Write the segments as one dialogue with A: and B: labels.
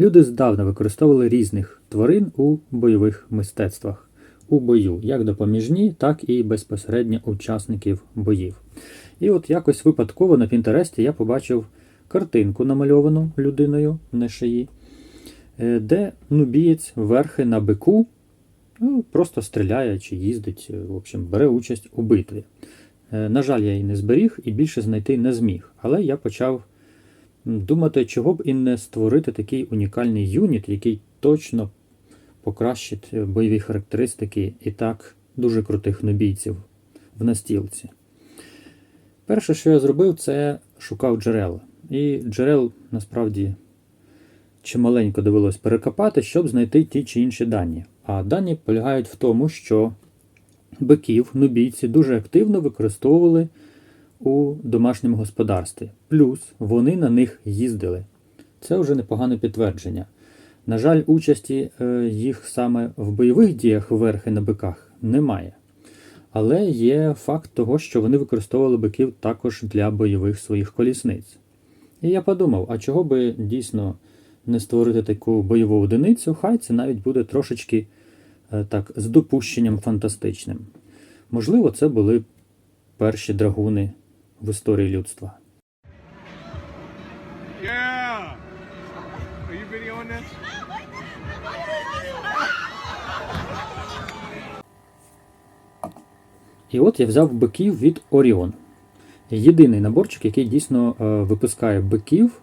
A: Люди здавна використовували різних тварин у бойових мистецтвах, у бою, як допоміжні, так і безпосередньо учасників боїв. І от якось випадково на Пінтересті я побачив картинку, намальовану людиною на шиї, е, де нубієць верхи на бику ну, просто стріляє чи їздить, е, в общем, бере участь у битві. Е, На жаль, я її не зберіг і більше знайти не зміг. Але я почав думати, чого б і не створити такий унікальний юніт, який точно покращить бойові характеристики і так дуже крутих нобійців в настілці. Перше, що я зробив, це шукав джерела. І джерел насправді чималенько довелось перекопати, щоб знайти ті чи інші дані. А дані полягають в тому, що биків нубійці дуже активно використовували у домашньому господарстві. Плюс вони на них їздили. Це вже непогане підтвердження. На жаль, участі е, їх саме в бойових діях верхи на биках немає. Але є факт того, що вони використовували биків також для бойових своїх колісниць. І я подумав, а чого би дійсно не створити таку бойову одиницю, хай це навіть буде трошечки е, так, з допущенням фантастичним. Можливо, це були перші драгуни в історії людства.
B: Yeah. Are you videoing this?
A: І от я взяв биків від Оріон. Єдиний наборчик, який дійсно е, випускає биків.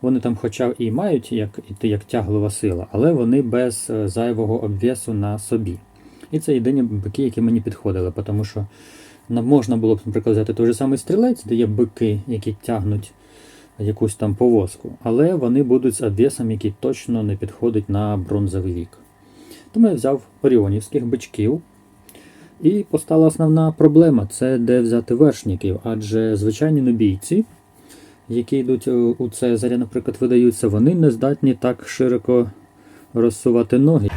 A: Вони там, хоча і мають як, як тяглова сила, але вони без е, зайвого обвесу на собі. І це єдині бики, які мені підходили, тому що можна було б, наприклад, взяти той же самий стрілець, де є бики, які тягнуть якусь там повозку, але вони будуть з обвесом, який точно не підходить на бронзовий вік. Тому я взяв оріонівських бичків. І постала основна проблема це де взяти вершників, адже звичайні нобійці, які йдуть у у Цезаря, наприклад, видаються, вони не здатні так широко розсувати ноги.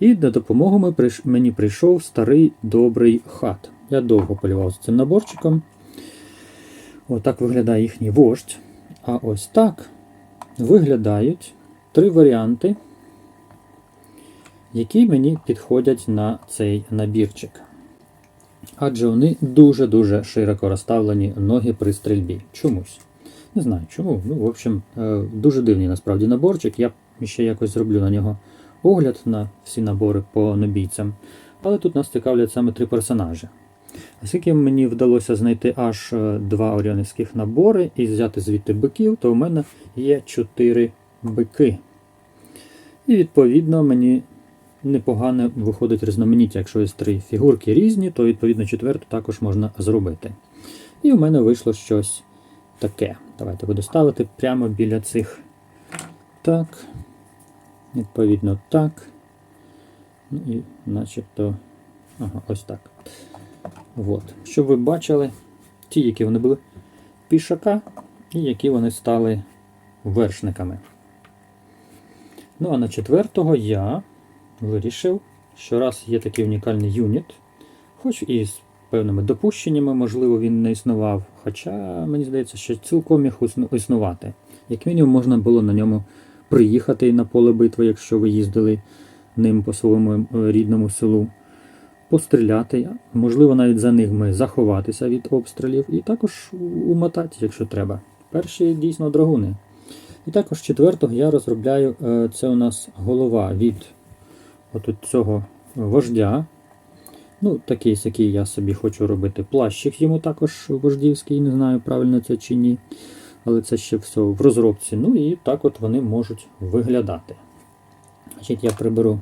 A: І на допомогу мені прийшов старий добрий хат. Я довго полював з цим наборчиком. Отак виглядає їхній вождь. А ось так виглядають три варіанти які мені підходять на цей набірчик. Адже вони дуже-дуже широко розставлені ноги при стрільбі. Чомусь. Не знаю чому. Ну, в общем, е, дуже дивний насправді наборчик. Я ще якось зроблю на нього огляд на всі набори по набійцям. Але тут нас цікавлять саме три персонажі. Оскільки мені вдалося знайти аж е, два оріонівських набори і взяти звідти биків, то у мене є чотири бики. І відповідно мені непогане виходить різноманіття. Якщо є три фігурки різні, то відповідно четверту також можна зробити. І у мене вийшло щось таке. Давайте буду ставити прямо біля цих. Так. Відповідно, так. Ну і начебто. Ага, ось так. От. Щоб ви бачили, ті, які вони були пішака, і які вони стали вершниками. Ну, а на четвертого я вирішив, що раз є такий унікальний юніт, хоч і з певними допущеннями, можливо, він не існував, хоча мені здається, що цілком міг існувати. Як мінімум, можна було на ньому приїхати на поле битви, якщо ви їздили ним по своєму е, рідному селу, постріляти, можливо, навіть за ними заховатися від обстрілів, і також умотати, якщо треба. Перші дійсно драгуни. І також четвертого я розробляю, е, це у нас голова від от цього вождя. Ну, такий сякий я собі хочу робити плащик йому також вождівський, не знаю, правильно це чи ні. Але це ще все в розробці. Ну і так от вони можуть виглядати. Значить, я приберу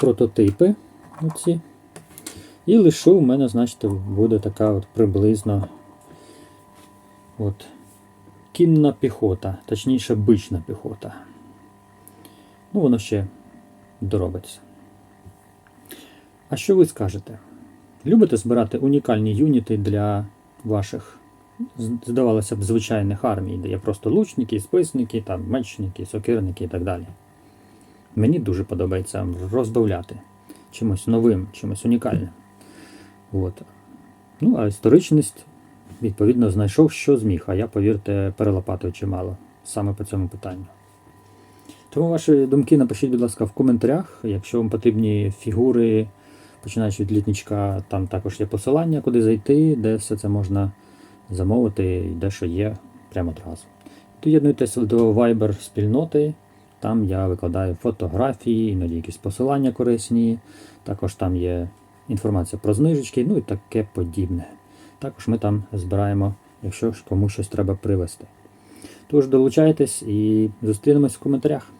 A: прототипи оці. І лишу у мене, значить, буде така от приблизно от, кінна піхота, точніше, бична піхота. Ну, воно ще доробиться. А що ви скажете? Любите збирати унікальні юніти для ваших, здавалося б, звичайних армій, де є просто лучники, списники, там, мечники, сокирники і так далі. Мені дуже подобається розбавляти чимось новим, чимось унікальним. От. Ну, а історичність відповідно знайшов, що зміг, а я, повірте, перелопатую чимало саме по цьому питанню. Тому ваші думки напишіть, будь ласка, в коментарях. Якщо вам потрібні фігури, починаючи від літничка, там також є посилання, куди зайти, де все це можна замовити і де що є прямо одразу. Доєднуйтесь до Viber спільноти. Там я викладаю фотографії, іноді якісь посилання корисні. Також там є інформація про знижечки, ну і таке подібне. Також ми там збираємо, якщо комусь щось треба привезти. Тож долучайтесь і зустрінемось в коментарях.